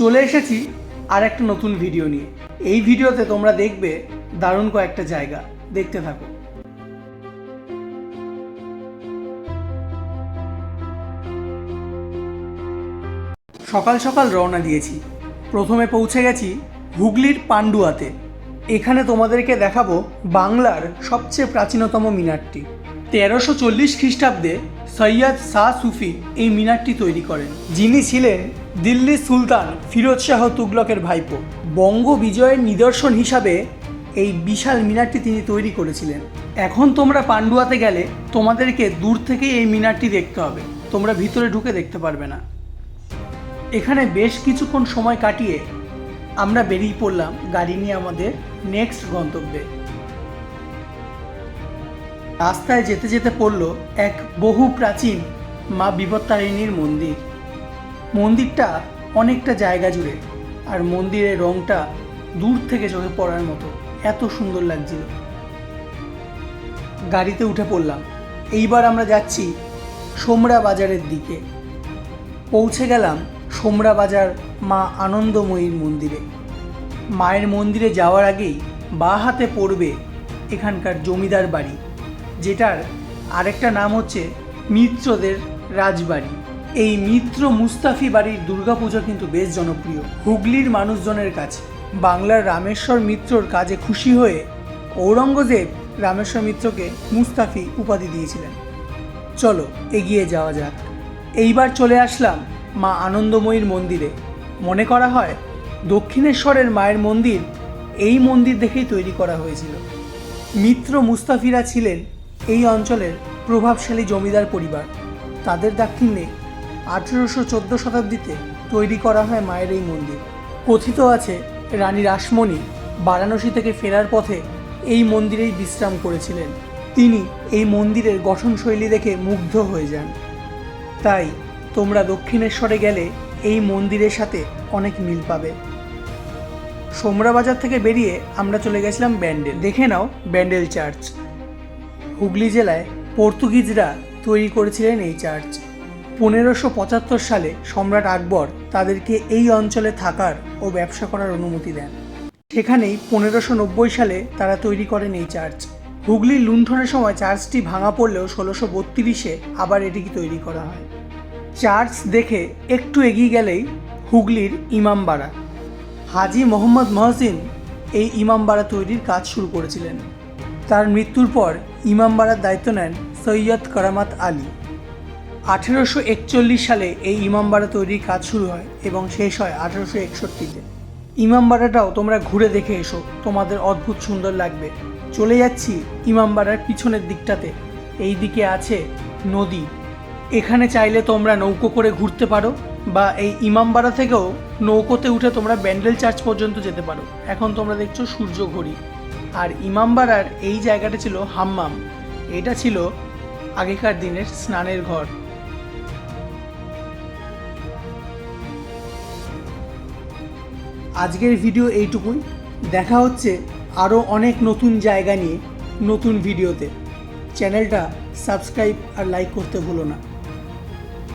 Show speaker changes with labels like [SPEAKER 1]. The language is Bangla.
[SPEAKER 1] চলে এসেছি আর একটা নতুন ভিডিও নিয়ে। এই ভিডিওতে তোমরা দেখবে দারুণ কয়েকটা জায়গা। দেখতে থাকো। সকাল সকাল রওনা দিয়েছি। প্রথমে পৌঁছে গেছি হুগলির পান্ডুয়াতে। এখানে তোমাদেরকে দেখাবো বাংলার সবচেয়ে প্রাচীনতম মিনারটি। তেরোশো চল্লিশ খ্রিস্টাব্দে সৈয়দ শাহ সুফি এই মিনারটি তৈরি করেন। যিনি ছিলেন দিল্লি সুলতান ফিরোজ শাহ তুগলকের ভাইপো। বঙ্গ বিজয়ের নিদর্শন হিসাবে এই বিশাল মিনারটি তিনি তৈরি করেছিলেন। এখন তোমরা পান্ডুয়াতে গেলে তোমাদেরকে দূর থেকেই এই মিনারটি দেখতে হবে। তোমরা ভিতরে ঢুকে দেখতে পারবে না। এখানে বেশ কিছুক্ষণ সময় কাটিয়ে আমরা বেরিয়ে পড়লাম গাড়ি নিয়ে আমাদের নেক্সট গন্তব্যে। রাস্তায় যেতে যেতে পড়ল এক বহু প্রাচীন মা বিপত্তারিণীর মন্দির। মন্দিরটা অনেকটা জায়গা জুড়ে আর মন্দিরের রংটা দূর থেকে চোখে পড়ার মতো, এত সুন্দর লাগছিল। গাড়িতে উঠে পড়লাম। এইবার আমরা যাচ্ছি সোমরা বাজারের দিকে। পৌঁছে গেলাম সোমরা বাজার মা আনন্দময়ীর মন্দিরে। মায়ের মন্দিরে যাওয়ার আগেই বা হাতে পড়বে এখানকার জমিদার বাড়ি। যেটার আরেকটা নাম হচ্ছে মিত্রদের রাজবাড়ি। এই মিত্র মুস্তাফি বাড়ির দুর্গাপুজো কিন্তু বেশ জনপ্রিয়। হুগলির মানুষজনের কাছে, বাংলার রামেশ্বর মিত্রর কাজে খুশি হয়ে ঔরঙ্গজেব রামেশ্বর মিত্রকে মুস্তাফি উপাধি দিয়েছিলেন। চলো, এগিয়ে যাওয়া যাক। এইবার চলে আসলাম মা আনন্দময়ীর মন্দিরে। মনে করা হয়, দক্ষিণেশ্বরের মায়ের মন্দির এই মন্দির দেখেই তৈরি করা হয়েছিল। মিত্র মুস্তাফিরা ছিলেন এই অঞ্চলের প্রভাবশালী জমিদার পরিবার। তাদের দাক্ষিণ্যে আঠেরোশো চোদ্দ শতাব্দীতে তৈরি করা হয় মায়ের এই মন্দির। কথিত আছে, রানী রাসমণি বারাণসী থেকে ফেরার পথে এই মন্দিরেই বিশ্রাম করেছিলেন। তিনি এই মন্দিরের গঠনশৈলী দেখে মুগ্ধ হয়ে যান। তাই তোমরা দক্ষিণেশ্বরে গেলে এই মন্দিরের সাথে অনেক মিল পাবে। সোমরা বাজার থেকে বেরিয়ে আমরা চলে গেছিলাম ব্যান্ডেল। দেখে নাও ব্যান্ডেল চার্চ। হুগলি জেলায় পর্তুগিজরা তৈরি করেছিলেন এই চার্চ। পনেরোশো পঁচাত্তর সালে সম্রাট আকবর তাদেরকে এই অঞ্চলে থাকার ও ব্যবসা করার অনুমতি দেন। সেখানেই পনেরোশো নব্বই সালে তারা তৈরি করেন এই চার্চ। হুগলির লুণ্ঠনের সময় চার্চটি ভাঙা পড়লেও ষোলোশো বত্রিশে আবার এটিকে তৈরি করা হয়। চার্চ দেখে একটু এগিয়ে গেলেই হুগলির ইমামবাড়া হাজি মোহাম্মদ মহসিন এই ইমামবাড়া তৈরির কাজ শুরু করেছিলেন। তার মৃত্যুর পর ইমামবাড়ার দায়িত্ব নেন সৈয়দ করামাত আলী। আঠেরোশো একচল্লিশ সালে এই ইমামবাড়া তৈরির কাজ শুরু হয় এবং শেষ হয় আঠেরোশো একষট্টিতে। ইমামবাড়াটাও তোমরা ঘুরে দেখে এসো, তোমাদের অদ্ভুত সুন্দর লাগবে। চলে যাচ্ছি ইমামবাড়ার পিছনের দিকটাতে। এই দিকে আছে নদী। এখানে চাইলে তোমরা নৌকো করে ঘুরতে পারো বা এই ইমামবাড়া থেকেও নৌকোতে উঠে তোমরা ব্যান্ডেল চার্চ পর্যন্ত যেতে পারো। এখন তোমরা দেখছ সূর্য ঘড়ি। আর ইমামবাড়ার এই জায়গাটা ছিল হাম্মাম। এটা ছিল আগেকার দিনের স্নানের ঘর। আজকের ভিডিও এইটুকুই। দেখা হচ্ছে আরও অনেক নতুন জায়গা নিয়ে নতুন ভিডিওতে। চ্যানেলটা সাবস্ক্রাইব আর লাইক করতে ভুলো না।